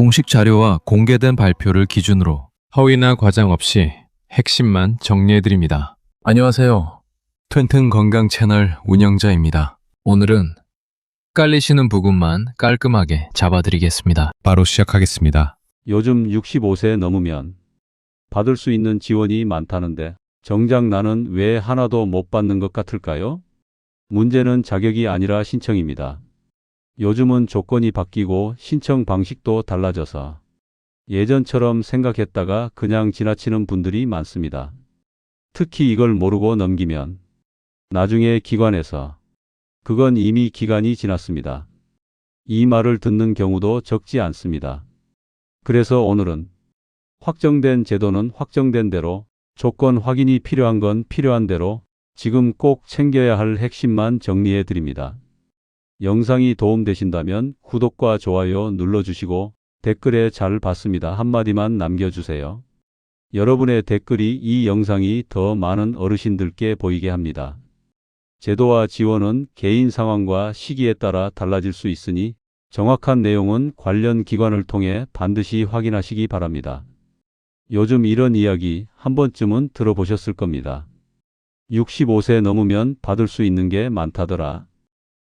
공식 자료와 공개된 발표를 기준으로 허위나 과장 없이 핵심만 정리해드립니다. 안녕하세요. 튼튼 건강 채널 운영자입니다. 오늘은 깔리시는 부분만 깔끔하게 잡아드리겠습니다. 바로 시작하겠습니다. 요즘 65세 넘으면 받을 수 있는 지원이 많다는데 정작 나는 왜 하나도 못 받는 것 같을까요? 문제는 자격이 아니라 신청입니다. 요즘은 조건이 바뀌고 신청 방식도 달라져서 예전처럼 생각했다가 그냥 지나치는 분들이 많습니다. 특히 이걸 모르고 넘기면 나중에 기관에서 그건 이미 기간이 지났습니다. 이 말을 듣는 경우도 적지 않습니다. 그래서 오늘은 확정된 제도는 확정된 대로 조건 확인이 필요한 건 필요한 대로 지금 꼭 챙겨야 할 핵심만 정리해 드립니다. 영상이 도움되신다면 구독과 좋아요 눌러주시고 댓글에 잘 봤습니다 한마디만 남겨주세요. 여러분의 댓글이 이 영상이 더 많은 어르신들께 보이게 합니다. 제도와 지원은 개인 상황과 시기에 따라 달라질 수 있으니 정확한 내용은 관련 기관을 통해 반드시 확인하시기 바랍니다. 요즘 이런 이야기 한 번쯤은 들어보셨을 겁니다. 65세 넘으면 받을 수 있는 게 많다더라.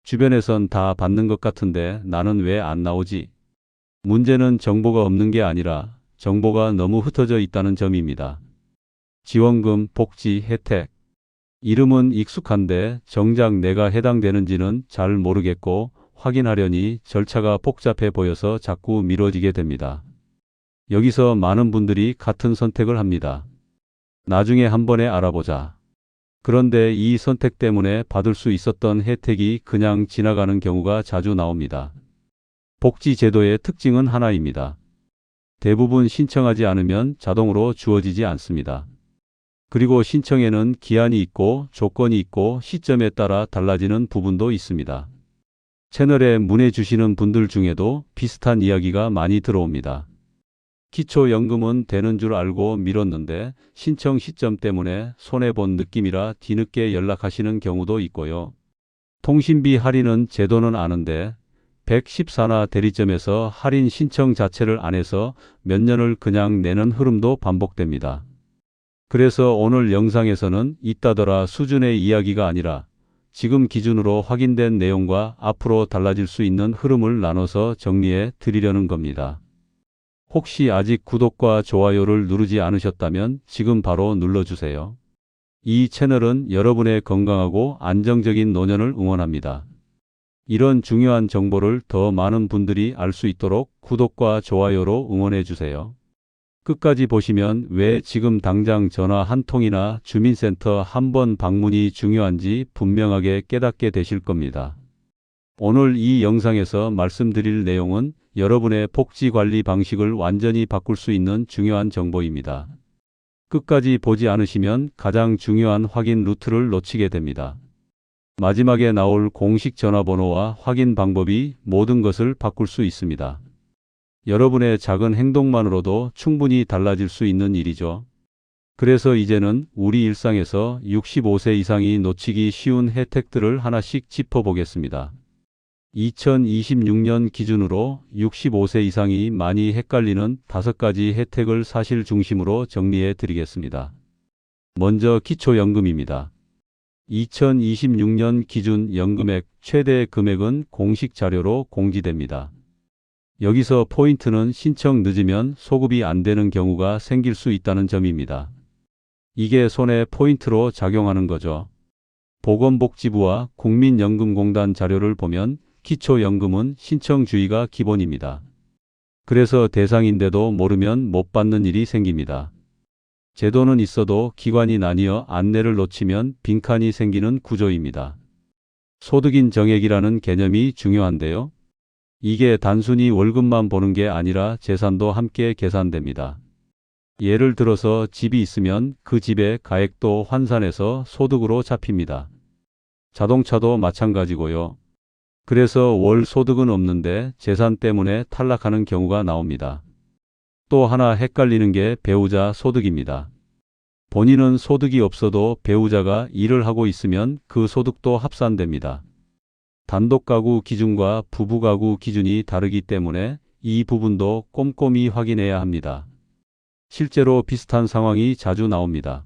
주변에선 다 받는 것 같은데 나는 왜 안 나오지? 문제는 정보가 없는 게 아니라 정보가 너무 흩어져 있다는 점입니다. 지원금, 복지, 혜택. 이름은 익숙한데 정작 내가 해당되는지는 잘 모르겠고 확인하려니 절차가 복잡해 보여서 자꾸 미뤄지게 됩니다. 여기서 많은 분들이 같은 선택을 합니다. 나중에 한 번에 알아보자. 그런데 이 선택 때문에 받을 수 있었던 혜택이 그냥 지나가는 경우가 자주 나옵니다. 복지 제도의 특징은 하나입니다. 대부분 신청하지 않으면 자동으로 주어지지 않습니다. 그리고 신청에는 기한이 있고 조건이 있고 시점에 따라 달라지는 부분도 있습니다. 채널에 문의 주시는 분들 중에도 비슷한 이야기가 많이 들어옵니다. 기초연금은 되는 줄 알고 미뤘는데 신청 시점 때문에 손해본 느낌이라 뒤늦게 연락하시는 경우도 있고요. 통신비 할인은 제도는 아는데 114나 대리점에서 할인 신청 자체를 안 해서 몇 년을 그냥 내는 흐름도 반복됩니다. 그래서 오늘 영상에서는 있다더라 수준의 이야기가 아니라 지금 기준으로 확인된 내용과 앞으로 달라질 수 있는 흐름을 나눠서 정리해 드리려는 겁니다. 혹시 아직 구독과 좋아요를 누르지 않으셨다면 지금 바로 눌러주세요. 이 채널은 여러분의 건강하고 안정적인 노년을 응원합니다. 이런 중요한 정보를 더 많은 분들이 알 수 있도록 구독과 좋아요로 응원해 주세요. 끝까지 보시면 왜 지금 당장 전화 한 통이나 주민센터 한 번 방문이 중요한지 분명하게 깨닫게 되실 겁니다. 오늘 이 영상에서 말씀드릴 내용은 여러분의 복지 관리 방식을 완전히 바꿀 수 있는 중요한 정보입니다. 끝까지 보지 않으시면 가장 중요한 확인 루트를 놓치게 됩니다. 마지막에 나올 공식 전화번호와 확인 방법이 모든 것을 바꿀 수 있습니다. 여러분의 작은 행동만으로도 충분히 달라질 수 있는 일이죠. 그래서 이제는 우리 일상에서 65세 이상이 놓치기 쉬운 혜택들을 하나씩 짚어보겠습니다. 2026년 기준으로 65세 이상이 많이 헷갈리는 다섯 가지 혜택을 사실 중심으로 정리해 드리겠습니다. 먼저 기초연금입니다. 2026년 기준 연금액 최대 금액은 공식 자료로 공지됩니다. 여기서 포인트는 신청 늦으면 소급이 안 되는 경우가 생길 수 있다는 점입니다. 이게 손해 포인트로 작용하는 거죠. 보건복지부와 국민연금공단 자료를 보면 기초연금은 신청 주의가 기본입니다. 그래서 대상인데도 모르면 못 받는 일이 생깁니다. 제도는 있어도 기관이 나뉘어 안내를 놓치면 빈칸이 생기는 구조입니다. 소득인 정액이라는 개념이 중요한데요. 이게 단순히 월급만 보는 게 아니라 재산도 함께 계산됩니다. 예를 들어서 집이 있으면 그 집의 가액도 환산해서 소득으로 잡힙니다. 자동차도 마찬가지고요. 그래서 월 소득은 없는데 재산 때문에 탈락하는 경우가 나옵니다. 또 하나 헷갈리는 게 배우자 소득입니다. 본인은 소득이 없어도 배우자가 일을 하고 있으면 그 소득도 합산됩니다. 단독 가구 기준과 부부 가구 기준이 다르기 때문에 이 부분도 꼼꼼히 확인해야 합니다. 실제로 비슷한 상황이 자주 나옵니다.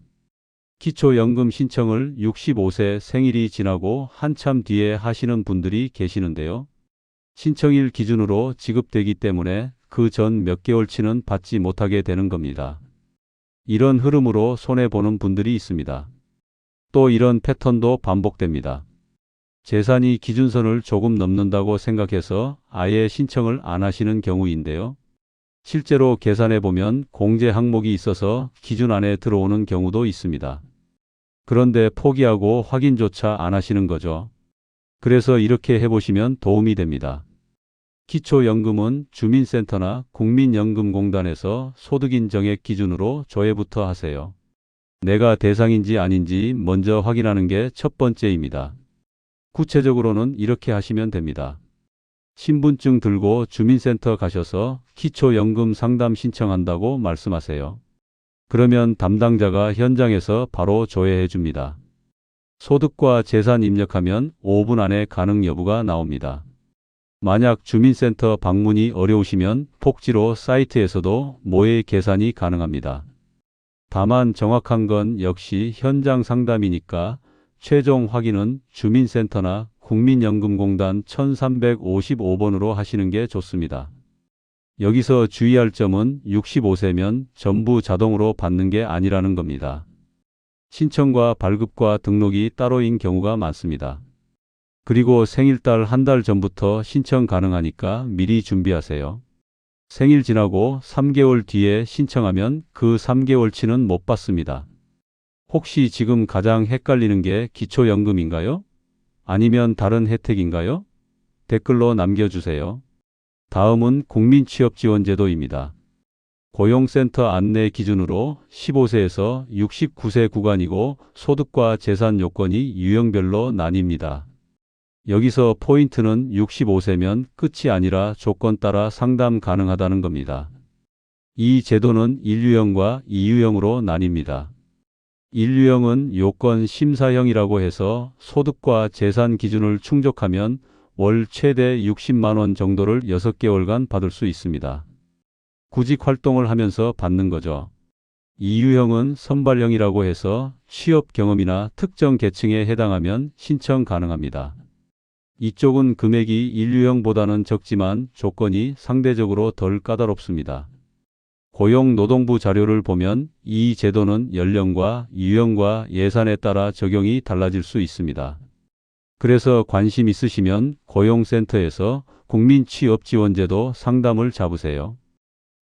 기초연금 신청을 65세 생일이 지나고 한참 뒤에 하시는 분들이 계시는데요. 신청일 기준으로 지급되기 때문에 그 전 몇 개월치는 받지 못하게 되는 겁니다. 이런 흐름으로 손해보는 분들이 있습니다. 또 이런 패턴도 반복됩니다. 재산이 기준선을 조금 넘는다고 생각해서 아예 신청을 안 하시는 경우인데요. 실제로 계산해 보면 공제 항목이 있어서 기준 안에 들어오는 경우도 있습니다. 그런데 포기하고 확인조차 안 하시는 거죠. 그래서 이렇게 해보시면 도움이 됩니다. 기초연금은 주민센터나 국민연금공단에서 소득인 정액 기준으로 조회부터 하세요. 내가 대상인지 아닌지 먼저 확인하는 게 첫 번째입니다. 구체적으로는 이렇게 하시면 됩니다. 신분증 들고 주민센터 가셔서 기초연금 상담 신청한다고 말씀하세요. 그러면 담당자가 현장에서 바로 조회해 줍니다. 소득과 재산 입력하면 5분 안에 가능 여부가 나옵니다. 만약 주민센터 방문이 어려우시면 복지로 사이트에서도 모의 계산이 가능합니다. 다만 정확한 건 역시 현장 상담이니까 최종 확인은 주민센터나 국민연금공단 1355번으로 하시는 게 좋습니다. 여기서 주의할 점은 65세면 전부 자동으로 받는 게 아니라는 겁니다. 신청과 발급과 등록이 따로인 경우가 많습니다. 그리고 생일달 한 달 전부터 신청 가능하니까 미리 준비하세요. 생일 지나고 3개월 뒤에 신청하면 그 3개월치는 못 받습니다. 혹시 지금 가장 헷갈리는 게 기초연금인가요? 아니면 다른 혜택인가요? 댓글로 남겨주세요. 다음은 국민취업지원제도입니다. 고용센터 안내 기준으로 15세에서 69세 구간이고 소득과 재산 요건이 유형별로 나뉩니다. 여기서 포인트는 65세면 끝이 아니라 조건 따라 상담 가능하다는 겁니다. 이 제도는 1유형과 2유형으로 나뉩니다. 1유형은 요건 심사형이라고 해서 소득과 재산 기준을 충족하면 월 최대 60만 원 정도를 6개월간 받을 수 있습니다. 구직 활동을 하면서 받는 거죠. 2유형은 선발형이라고 해서 취업 경험이나 특정 계층에 해당하면 신청 가능합니다. 이쪽은 금액이 1유형보다는 적지만 조건이 상대적으로 덜 까다롭습니다. 고용노동부 자료를 보면 이 제도는 연령과 유형과 예산에 따라 적용이 달라질 수 있습니다. 그래서 관심 있으시면 고용센터에서 국민취업지원제도 상담을 잡으세요.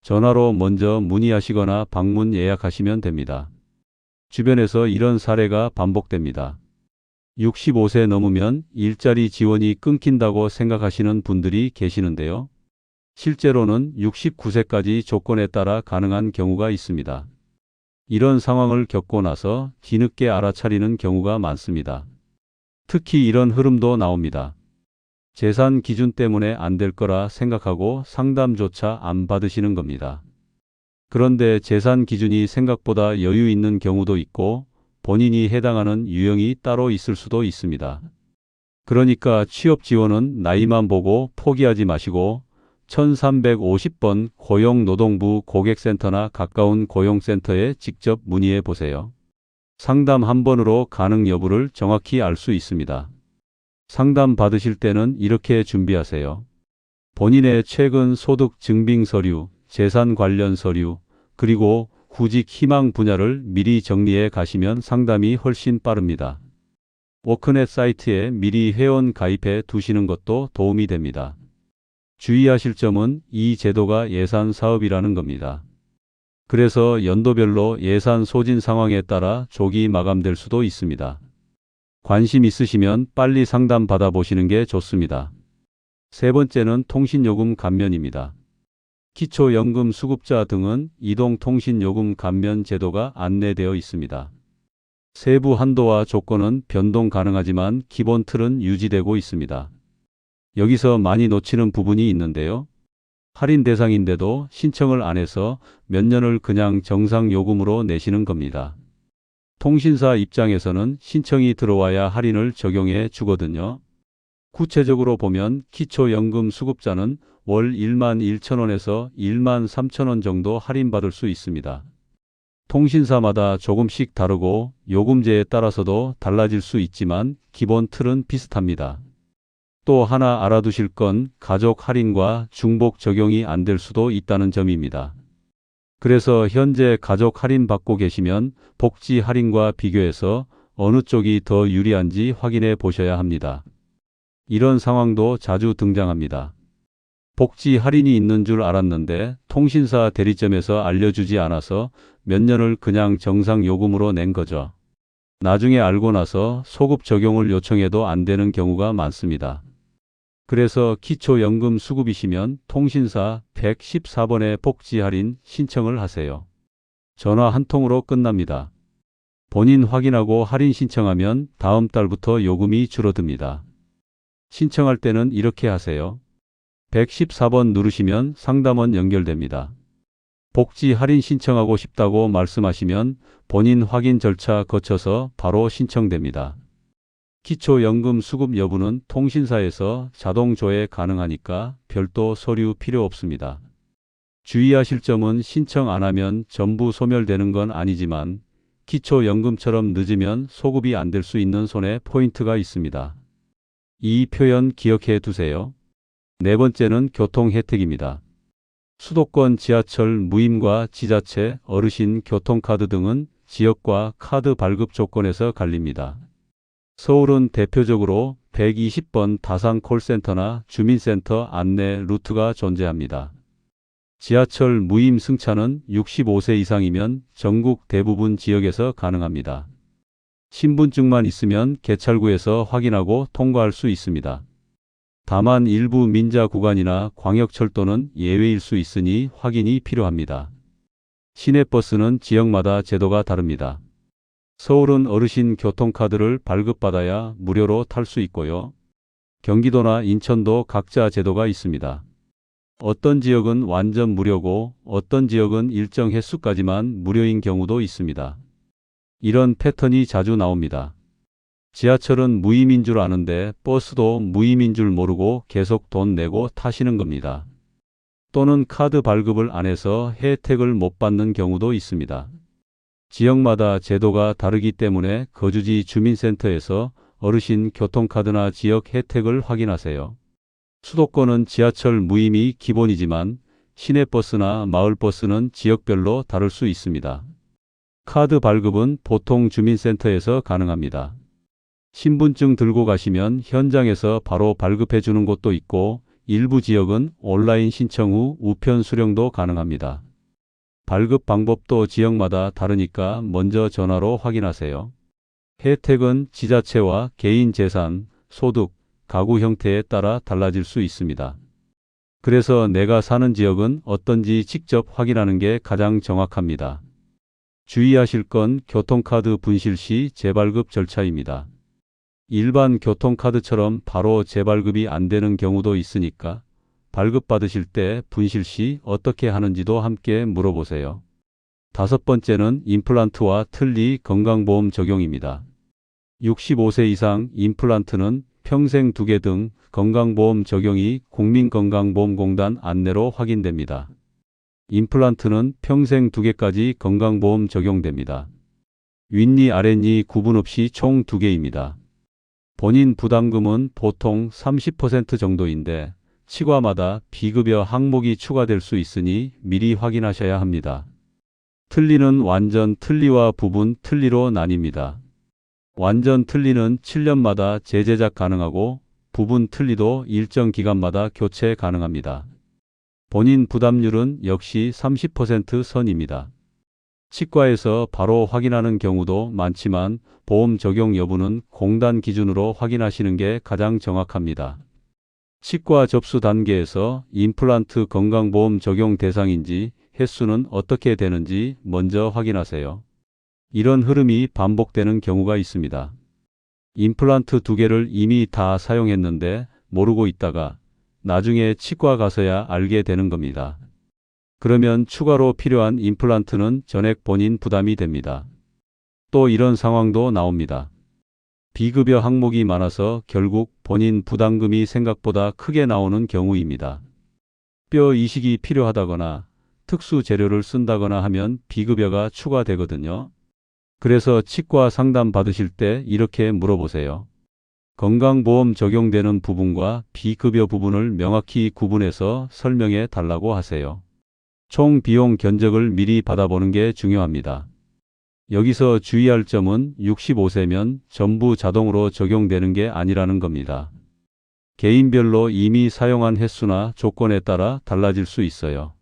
전화로 먼저 문의하시거나 방문 예약하시면 됩니다. 주변에서 이런 사례가 반복됩니다. 65세 넘으면 일자리 지원이 끊긴다고 생각하시는 분들이 계시는데요. 실제로는 69세까지 조건에 따라 가능한 경우가 있습니다. 이런 상황을 겪고 나서 뒤늦게 알아차리는 경우가 많습니다. 특히 이런 흐름도 나옵니다. 재산 기준 때문에 안 될 거라 생각하고 상담조차 안 받으시는 겁니다. 그런데 재산 기준이 생각보다 여유 있는 경우도 있고 본인이 해당하는 유형이 따로 있을 수도 있습니다. 그러니까 취업 지원은 나이만 보고 포기하지 마시고 1350번 고용노동부 고객센터나 가까운 고용센터에 직접 문의해 보세요. 상담 한 번으로 가능 여부를 정확히 알 수 있습니다. 상담 받으실 때는 이렇게 준비하세요. 본인의 최근 소득 증빙 서류, 재산 관련 서류, 그리고 구직 희망 분야를 미리 정리해 가시면 상담이 훨씬 빠릅니다. 워크넷 사이트에 미리 회원 가입해 두시는 것도 도움이 됩니다. 주의하실 점은 이 제도가 예산 사업이라는 겁니다. 그래서 연도별로 예산 소진 상황에 따라 조기 마감될 수도 있습니다. 관심 있으시면 빨리 상담 받아보시는 게 좋습니다. 세 번째는 통신요금 감면입니다. 기초연금 수급자 등은 이동통신요금 감면 제도가 안내되어 있습니다. 세부 한도와 조건은 변동 가능하지만 기본 틀은 유지되고 있습니다. 여기서 많이 놓치는 부분이 있는데요. 할인 대상인데도 신청을 안 해서 몇 년을 그냥 정상 요금으로 내시는 겁니다. 통신사 입장에서는 신청이 들어와야 할인을 적용해 주거든요. 구체적으로 보면 기초연금 수급자는 월 1만 1천원에서 1만 3천원 정도 할인받을 수 있습니다. 통신사마다 조금씩 다르고 요금제에 따라서도 달라질 수 있지만 기본 틀은 비슷합니다. 또 하나 알아두실 건 가족 할인과 중복 적용이 안 될 수도 있다는 점입니다. 그래서 현재 가족 할인 받고 계시면 복지 할인과 비교해서 어느 쪽이 더 유리한지 확인해 보셔야 합니다. 이런 상황도 자주 등장합니다. 복지 할인이 있는 줄 알았는데 통신사 대리점에서 알려주지 않아서 몇 년을 그냥 정상 요금으로 낸 거죠. 나중에 알고 나서 소급 적용을 요청해도 안 되는 경우가 많습니다. 그래서 기초연금 수급이시면 통신사 114번에 복지 할인 신청을 하세요. 전화 한 통으로 끝납니다. 본인 확인하고 할인 신청하면 다음 달부터 요금이 줄어듭니다. 신청할 때는 이렇게 하세요. 114번 누르시면 상담원 연결됩니다. 복지 할인 신청하고 싶다고 말씀하시면 본인 확인 절차 거쳐서 바로 신청됩니다. 기초연금 수급 여부는 통신사에서 자동 조회 가능하니까 별도 서류 필요 없습니다. 주의하실 점은 신청 안 하면 전부 소멸되는 건 아니지만 기초연금처럼 늦으면 소급이 안 될 수 있는 손해 포인트가 있습니다. 이 표현 기억해 두세요. 네 번째는 교통 혜택입니다. 수도권 지하철 무임과 지자체, 어르신 교통카드 등은 지역과 카드 발급 조건에서 갈립니다. 서울은 대표적으로 120번 다산 콜센터나 주민센터 안내 루트가 존재합니다. 지하철 무임 승차는 65세 이상이면 전국 대부분 지역에서 가능합니다. 신분증만 있으면 개찰구에서 확인하고 통과할 수 있습니다. 다만 일부 민자 구간이나 광역철도는 예외일 수 있으니 확인이 필요합니다. 시내버스는 지역마다 제도가 다릅니다. 서울은 어르신 교통카드를 발급받아야 무료로 탈 수 있고요. 경기도나 인천도 각자 제도가 있습니다. 어떤 지역은 완전 무료고 어떤 지역은 일정 횟수까지만 무료인 경우도 있습니다. 이런 패턴이 자주 나옵니다. 지하철은 무임인 줄 아는데 버스도 무임인 줄 모르고 계속 돈 내고 타시는 겁니다. 또는 카드 발급을 안 해서 혜택을 못 받는 경우도 있습니다. 지역마다 제도가 다르기 때문에 거주지 주민센터에서 어르신 교통카드나 지역 혜택을 확인하세요. 수도권은 지하철 무임이 기본이지만 시내버스나 마을버스는 지역별로 다를 수 있습니다. 카드 발급은 보통 주민센터에서 가능합니다. 신분증 들고 가시면 현장에서 바로 발급해 주는 곳도 있고 일부 지역은 온라인 신청 후 우편 수령도 가능합니다. 발급 방법도 지역마다 다르니까 먼저 전화로 확인하세요. 혜택은 지자체와 개인 재산, 소득, 가구 형태에 따라 달라질 수 있습니다. 그래서 내가 사는 지역은 어떤지 직접 확인하는 게 가장 정확합니다. 주의하실 건 교통카드 분실 시 재발급 절차입니다. 일반 교통카드처럼 바로 재발급이 안 되는 경우도 있으니까 발급받으실 때 분실 시 어떻게 하는지도 함께 물어보세요. 다섯 번째는 임플란트와 틀니 건강보험 적용입니다. 65세 이상 임플란트는 평생 두개등 건강보험 적용이 국민건강보험공단 안내로 확인됩니다. 임플란트는 평생 두 개까지 건강보험 적용됩니다. 윗니 아랫니 구분 없이 총두 개입니다. 본인 부담금은 보통 30% 정도인데 치과마다 비급여 항목이 추가될 수 있으니 미리 확인하셔야 합니다. 틀니는 완전 틀니와 부분 틀니로 나뉩니다. 완전 틀니는 7년마다 재제작 가능하고 부분 틀니도 일정 기간마다 교체 가능합니다. 본인 부담률은 역시 30% 선입니다. 치과에서 바로 확인하는 경우도 많지만 보험 적용 여부는 공단 기준으로 확인하시는 게 가장 정확합니다. 치과 접수 단계에서 임플란트 건강보험 적용 대상인지 횟수는 어떻게 되는지 먼저 확인하세요. 이런 흐름이 반복되는 경우가 있습니다. 임플란트 두 개를 이미 다 사용했는데 모르고 있다가 나중에 치과 가서야 알게 되는 겁니다. 그러면 추가로 필요한 임플란트는 전액 본인 부담이 됩니다. 또 이런 상황도 나옵니다. 비급여 항목이 많아서 결국 본인 부담금이 생각보다 크게 나오는 경우입니다. 뼈 이식이 필요하다거나 특수 재료를 쓴다거나 하면 비급여가 추가되거든요. 그래서 치과 상담 받으실 때 이렇게 물어보세요. 건강보험 적용되는 부분과 비급여 부분을 명확히 구분해서 설명해 달라고 하세요. 총 비용 견적을 미리 받아보는 게 중요합니다. 여기서 주의할 점은 65세면 전부 자동으로 적용되는 게 아니라는 겁니다. 개인별로 이미 사용한 횟수나 조건에 따라 달라질 수 있어요.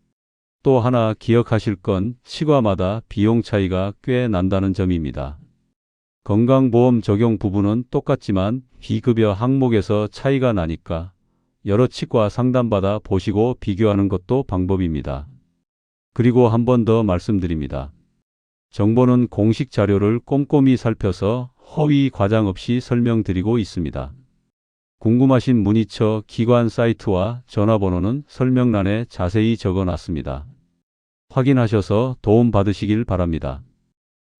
또 하나 기억하실 건 치과마다 비용 차이가 꽤 난다는 점입니다. 건강보험 적용 부분은 똑같지만 비급여 항목에서 차이가 나니까 여러 치과 상담받아 보시고 비교하는 것도 방법입니다. 그리고 한 번 더 말씀드립니다. 정보는 공식 자료를 꼼꼼히 살펴서 허위 과장 없이 설명드리고 있습니다. 궁금하신 문의처 기관 사이트와 전화번호는 설명란에 자세히 적어 놨습니다. 확인하셔서 도움 받으시길 바랍니다.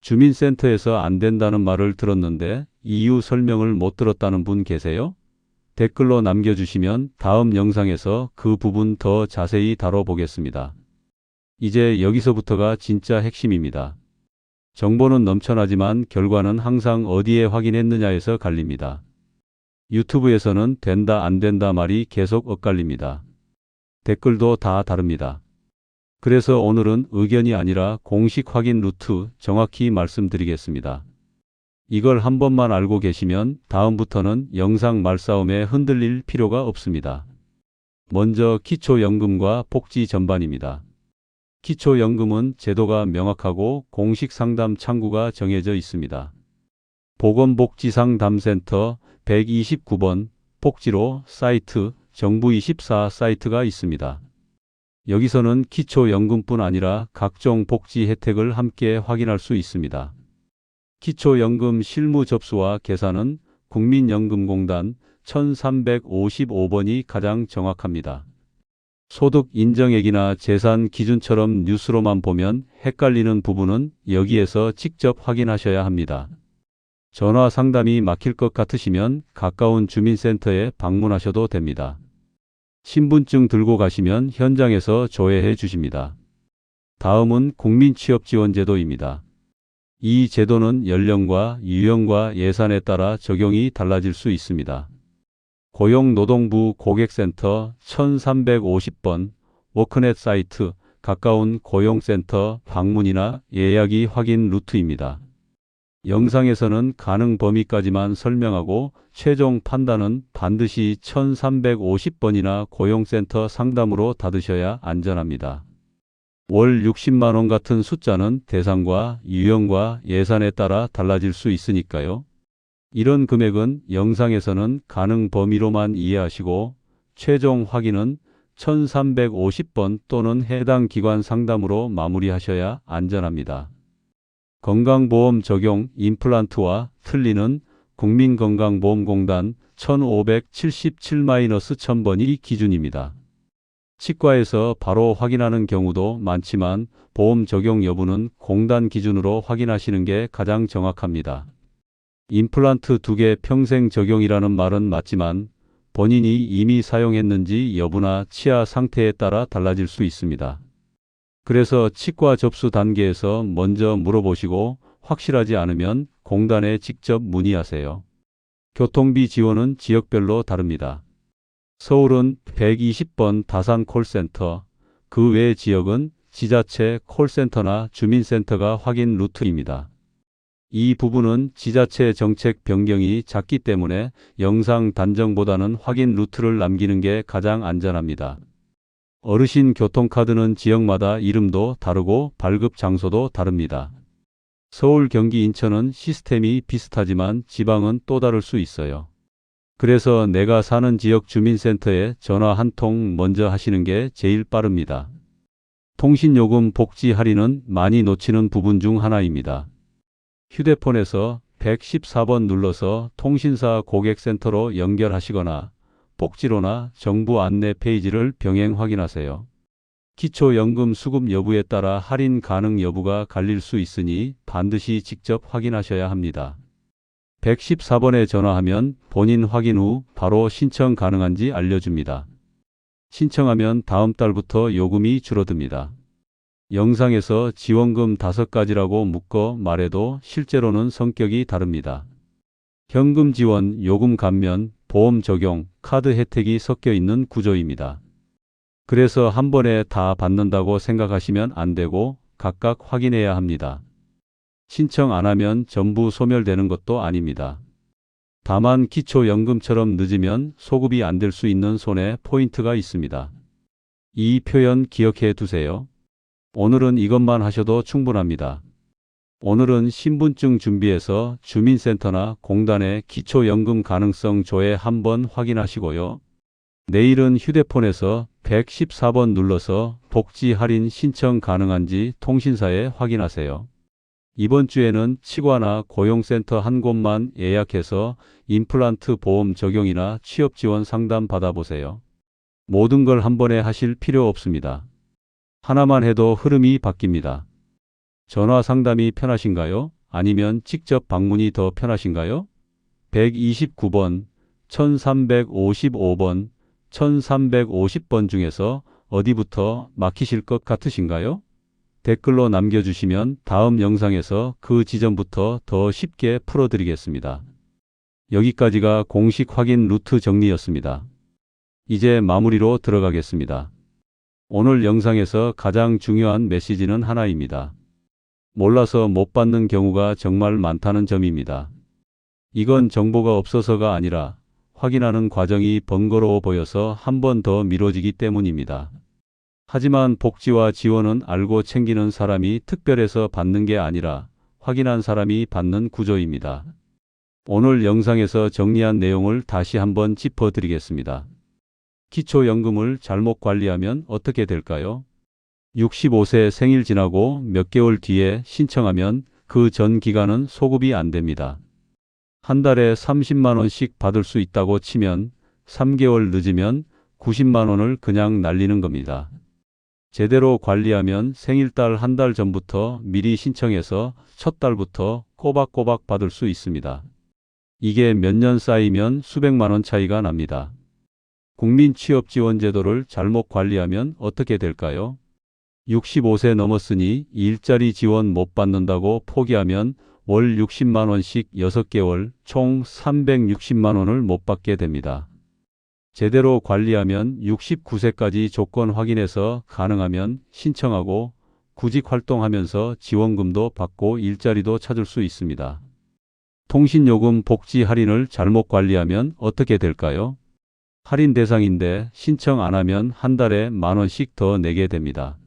주민센터에서 안 된다는 말을 들었는데 이유 설명을 못 들었다는 분 계세요? 댓글로 남겨주시면 다음 영상에서 그 부분 더 자세히 다뤄보겠습니다. 이제 여기서부터가 진짜 핵심입니다. 정보는 넘쳐나지만 결과는 항상 어디에 확인했느냐에서 갈립니다. 유튜브에서는 된다 안 된다 말이 계속 엇갈립니다. 댓글도 다 다릅니다. 그래서 오늘은 의견이 아니라 공식 확인 루트 정확히 말씀드리겠습니다. 이걸 한 번만 알고 계시면 다음부터는 영상 말싸움에 흔들릴 필요가 없습니다. 먼저 기초연금과 복지 전반입니다. 기초연금은 제도가 명확하고 공식 상담 창구가 정해져 있습니다. 보건복지상담센터 129번 복지로 사이트 정부24 사이트가 있습니다. 여기서는 기초연금뿐 아니라 각종 복지 혜택을 함께 확인할 수 있습니다. 기초연금 실무 접수와 계산은 국민연금공단 1355번이 가장 정확합니다. 소득 인정액이나 재산 기준처럼 뉴스로만 보면 헷갈리는 부분은 여기에서 직접 확인하셔야 합니다. 전화 상담이 막힐 것 같으시면 가까운 주민센터에 방문하셔도 됩니다. 신분증 들고 가시면 현장에서 조회해 주십니다. 다음은 국민취업지원제도입니다. 이 제도는 연령과 유형과 예산에 따라 적용이 달라질 수 있습니다. 고용노동부 고객센터 1350번 워크넷 사이트 가까운 고용센터 방문이나 예약이 확인 루트입니다. 영상에서는 가능 범위까지만 설명하고 최종 판단은 반드시 1350번이나 고용센터 상담으로 받으셔야 안전합니다. 월 60만 원 같은 숫자는 대상과 유형과 예산에 따라 달라질 수 있으니까요. 이런 금액은 영상에서는 가능 범위로만 이해하시고 최종 확인은 1350번 또는 해당 기관 상담으로 마무리하셔야 안전합니다. 건강보험 적용 임플란트와 틀리는 국민건강보험공단 1577-1000번이 기준입니다. 치과에서 바로 확인하는 경우도 많지만 보험 적용 여부는 공단 기준으로 확인하시는 게 가장 정확합니다. 임플란트 두 개 평생 적용이라는 말은 맞지만 본인이 이미 사용했는지 여부나 치아 상태에 따라 달라질 수 있습니다. 그래서 치과 접수 단계에서 먼저 물어보시고 확실하지 않으면 공단에 직접 문의하세요. 교통비 지원은 지역별로 다릅니다. 서울은 120번 다산 콜센터, 그 외 지역은 지자체 콜센터나 주민센터가 확인 루트입니다. 이 부분은 지자체 정책 변경이 잦기 때문에 영상 단정보다는 확인 루트를 남기는 게 가장 안전합니다. 어르신 교통카드는 지역마다 이름도 다르고 발급 장소도 다릅니다. 서울, 경기, 인천은 시스템이 비슷하지만 지방은 또 다를 수 있어요. 그래서 내가 사는 지역 주민센터에 전화 한 통 먼저 하시는 게 제일 빠릅니다. 통신요금 복지 할인은 많이 놓치는 부분 중 하나입니다. 휴대폰에서 114번 눌러서 통신사 고객센터로 연결하시거나 복지로나 정부 안내 페이지를 병행 확인하세요. 기초연금 수급 여부에 따라 할인 가능 여부가 갈릴 수 있으니 반드시 직접 확인하셔야 합니다. 114번에 전화하면 본인 확인 후 바로 신청 가능한지 알려줍니다. 신청하면 다음 달부터 요금이 줄어듭니다. 영상에서 지원금 다섯 가지라고 묶어 말해도 실제로는 성격이 다릅니다. 현금 지원, 요금 감면, 보험 적용, 카드 혜택이 섞여 있는 구조입니다. 그래서 한 번에 다 받는다고 생각하시면 안 되고 각각 확인해야 합니다. 신청 안 하면 전부 소멸되는 것도 아닙니다. 다만 기초연금처럼 늦으면 소급이 안 될 수 있는 손해 포인트가 있습니다. 이 표현 기억해 두세요. 오늘은 이것만 하셔도 충분합니다. 오늘은 신분증 준비해서 주민센터나 공단의 기초연금 가능성 조회 한번 확인하시고요. 내일은 휴대폰에서 114번 눌러서 복지 할인 신청 가능한지 통신사에 확인하세요. 이번 주에는 치과나 고용센터 한 곳만 예약해서 임플란트 보험 적용이나 취업 지원 상담 받아보세요. 모든 걸 한 번에 하실 필요 없습니다. 하나만 해도 흐름이 바뀝니다. 전화 상담이 편하신가요? 아니면 직접 방문이 더 편하신가요? 129번, 1355번, 1350번 중에서 어디부터 막히실 것 같으신가요? 댓글로 남겨주시면 다음 영상에서 그 지점부터 더 쉽게 풀어드리겠습니다. 여기까지가 공식 확인 루트 정리였습니다. 이제 마무리로 들어가겠습니다. 오늘 영상에서 가장 중요한 메시지는 하나입니다. 몰라서 못 받는 경우가 정말 많다는 점입니다. 이건 정보가 없어서가 아니라 확인하는 과정이 번거로워 보여서 한 번 더 미뤄지기 때문입니다. 하지만 복지와 지원은 알고 챙기는 사람이 특별해서 받는 게 아니라 확인한 사람이 받는 구조입니다. 오늘 영상에서 정리한 내용을 다시 한번 짚어드리겠습니다. 기초연금을 잘못 관리하면 어떻게 될까요? 65세 생일 지나고 몇 개월 뒤에 신청하면 그 전 기간은 소급이 안 됩니다. 한 달에 30만원씩 받을 수 있다고 치면 3개월 늦으면 90만원을 그냥 날리는 겁니다. 제대로 관리하면 생일달 한 달 전부터 미리 신청해서 첫 달부터 꼬박꼬박 받을 수 있습니다. 이게 몇 년 쌓이면 수백만 원 차이가 납니다. 국민취업지원제도를 잘못 관리하면 어떻게 될까요? 65세 넘었으니 일자리 지원 못 받는다고 포기하면 월 60만 원씩 6개월 총 360만 원을 못 받게 됩니다. 제대로 관리하면 69세까지 조건 확인해서 가능하면 신청하고 구직 활동하면서 지원금도 받고 일자리도 찾을 수 있습니다. 통신요금 복지 할인을 잘못 관리하면 어떻게 될까요? 할인 대상인데 신청 안 하면 한 달에 만 원씩 더 내게 됩니다.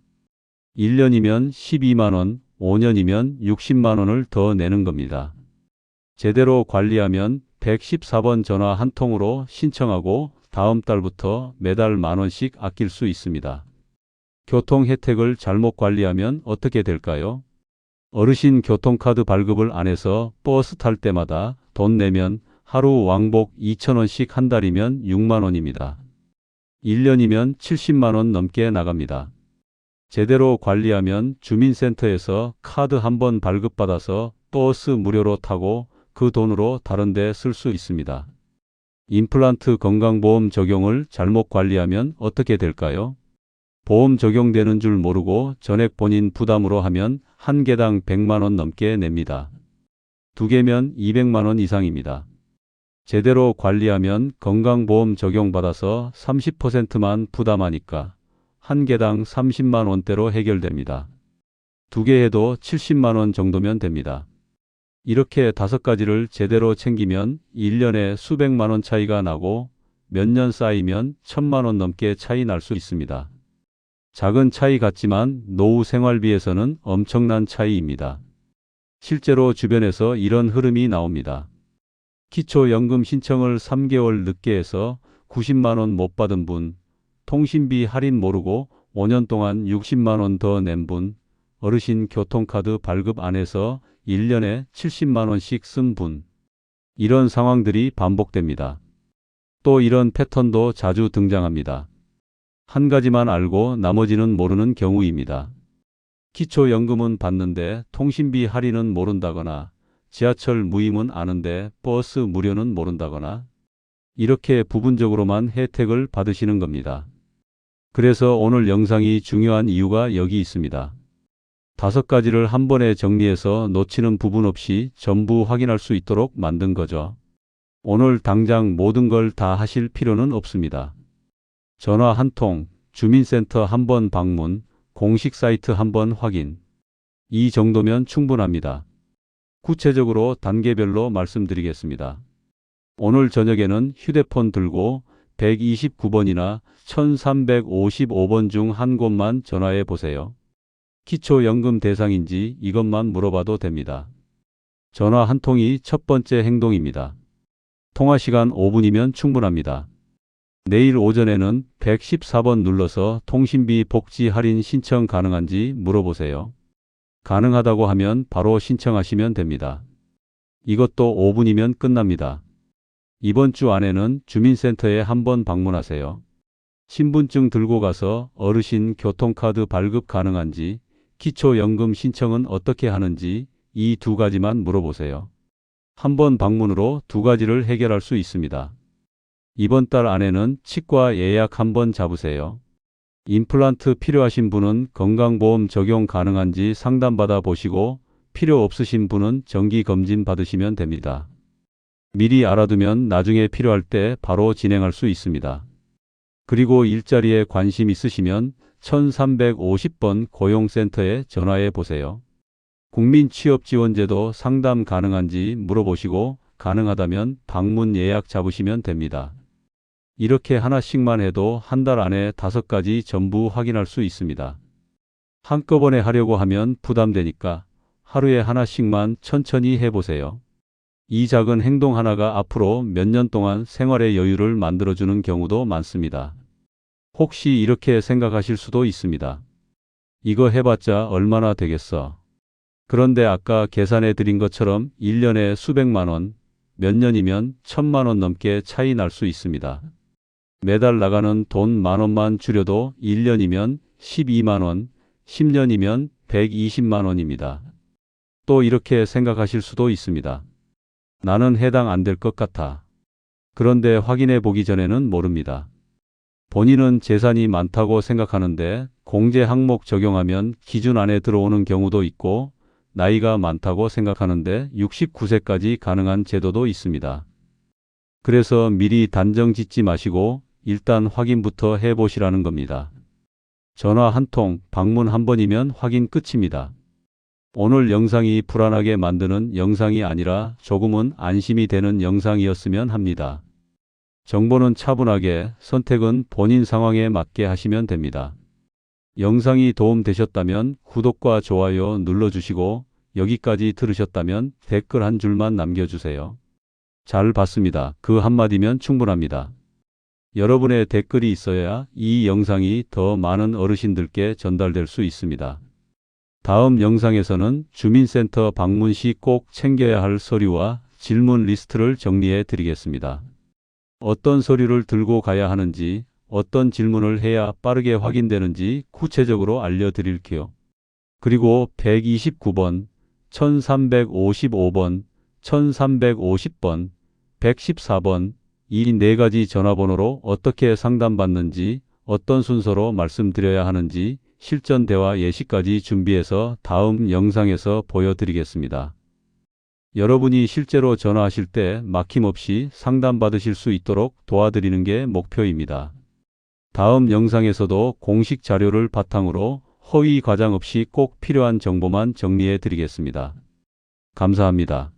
1년이면 12만 원, 5년이면 60만 원을 더 내는 겁니다. 제대로 관리하면 114번 전화 한 통으로 신청하고 다음 달부터 매달 만 원씩 아낄 수 있습니다. 교통 혜택을 잘못 관리하면 어떻게 될까요? 어르신 교통카드 발급을 안 해서 버스 탈 때마다 돈 내면 하루 왕복 2천원씩 한 달이면 6만원입니다. 1년이면 70만원 넘게 나갑니다. 제대로 관리하면 주민센터에서 카드 한 번 발급받아서 버스 무료로 타고 그 돈으로 다른 데 쓸 수 있습니다. 임플란트 건강보험 적용을 잘못 관리하면 어떻게 될까요? 보험 적용되는 줄 모르고 전액 본인 부담으로 하면 한 개당 100만원 넘게 냅니다. 두 개면 200만원 이상입니다. 제대로 관리하면 건강보험 적용받아서 30%만 부담하니까 한 개당 30만 원대로 해결됩니다. 두 개 해도 70만 원 정도면 됩니다. 이렇게 다섯 가지를 제대로 챙기면 1년에 수백만 원 차이가 나고 몇 년 쌓이면 천만 원 넘게 차이 날 수 있습니다. 작은 차이 같지만 노후 생활비에서는 엄청난 차이입니다. 실제로 주변에서 이런 흐름이 나옵니다. 기초연금 신청을 3개월 늦게 해서 90만 원 못 받은 분, 통신비 할인 모르고 5년 동안 60만 원 더 낸 분, 어르신 교통카드 발급 안 해서 1년에 70만 원씩 쓴 분. 이런 상황들이 반복됩니다. 또 이런 패턴도 자주 등장합니다. 한 가지만 알고 나머지는 모르는 경우입니다. 기초연금은 받는데 통신비 할인은 모른다거나 지하철 무임은 아는데 버스 무료는 모른다거나 이렇게 부분적으로만 혜택을 받으시는 겁니다. 그래서 오늘 영상이 중요한 이유가 여기 있습니다. 다섯 가지를 한 번에 정리해서 놓치는 부분 없이 전부 확인할 수 있도록 만든 거죠. 오늘 당장 모든 걸 다 하실 필요는 없습니다. 전화 한 통, 주민센터 한 번 방문, 공식 사이트 한 번 확인. 이 정도면 충분합니다. 구체적으로 단계별로 말씀드리겠습니다. 오늘 저녁에는 휴대폰 들고 129번이나 1355번 중 한 곳만 전화해 보세요. 기초연금 대상인지 이것만 물어봐도 됩니다. 전화 한 통이 첫 번째 행동입니다. 통화 시간 5분이면 충분합니다. 내일 오전에는 114번 눌러서 통신비 복지 할인 신청 가능한지 물어보세요. 가능하다고 하면 바로 신청하시면 됩니다. 이것도 5분이면 끝납니다. 이번 주 안에는 주민센터에 한번 방문하세요. 신분증 들고 가서 어르신 교통카드 발급 가능한지, 기초연금 신청은 어떻게 하는지 이 두 가지만 물어보세요. 한번 방문으로 두 가지를 해결할 수 있습니다. 이번 달 안에는 치과 예약 한번 잡으세요. 임플란트 필요하신 분은 건강보험 적용 가능한지 상담받아 보시고 필요 없으신 분은 정기 검진 받으시면 됩니다. 미리 알아두면 나중에 필요할 때 바로 진행할 수 있습니다. 그리고 일자리에 관심 있으시면 1350번 고용센터에 전화해 보세요. 국민취업지원제도 상담 가능한지 물어보시고 가능하다면 방문 예약 잡으시면 됩니다. 이렇게 하나씩만 해도 한 달 안에 다섯 가지 전부 확인할 수 있습니다. 한꺼번에 하려고 하면 부담되니까 하루에 하나씩만 천천히 해보세요. 이 작은 행동 하나가 앞으로 몇 년 동안 생활의 여유를 만들어주는 경우도 많습니다. 혹시 이렇게 생각하실 수도 있습니다. 이거 해봤자 얼마나 되겠어. 그런데 아까 계산해 드린 것처럼 1년에 수백만 원, 몇 년이면 천만 원 넘게 차이 날 수 있습니다. 매달 나가는 돈 만 원만 줄여도 1년이면 12만 원, 10년이면 120만 원입니다. 또 이렇게 생각하실 수도 있습니다. 나는 해당 안 될 것 같아. 그런데 확인해 보기 전에는 모릅니다. 본인은 재산이 많다고 생각하는데 공제 항목 적용하면 기준 안에 들어오는 경우도 있고 나이가 많다고 생각하는데 69세까지 가능한 제도도 있습니다. 그래서 미리 단정 짓지 마시고 일단 확인부터 해보시라는 겁니다. 전화 한 통, 방문 한 번이면 확인 끝입니다. 오늘 영상이 불안하게 만드는 영상이 아니라 조금은 안심이 되는 영상이었으면 합니다. 정보는 차분하게, 선택은 본인 상황에 맞게 하시면 됩니다. 영상이 도움되셨다면 구독과 좋아요 눌러주시고 여기까지 들으셨다면 댓글 한 줄만 남겨주세요. 잘 봤습니다. 그 한마디면 충분합니다. 여러분의 댓글이 있어야 이 영상이 더 많은 어르신들께 전달될 수 있습니다. 다음 영상에서는 주민센터 방문 시 꼭 챙겨야 할 서류와 질문 리스트를 정리해 드리겠습니다. 어떤 서류를 들고 가야 하는지, 어떤 질문을 해야 빠르게 확인되는지 구체적으로 알려드릴게요. 그리고 129번, 1355번, 1350번, 114번, 이 네 가지 전화번호로 어떻게 상담받는지, 어떤 순서로 말씀드려야 하는지 실전 대화 예시까지 준비해서 다음 영상에서 보여드리겠습니다. 여러분이 실제로 전화하실 때 막힘없이 상담받으실 수 있도록 도와드리는 게 목표입니다. 다음 영상에서도 공식 자료를 바탕으로 허위 과장 없이 꼭 필요한 정보만 정리해 드리겠습니다. 감사합니다.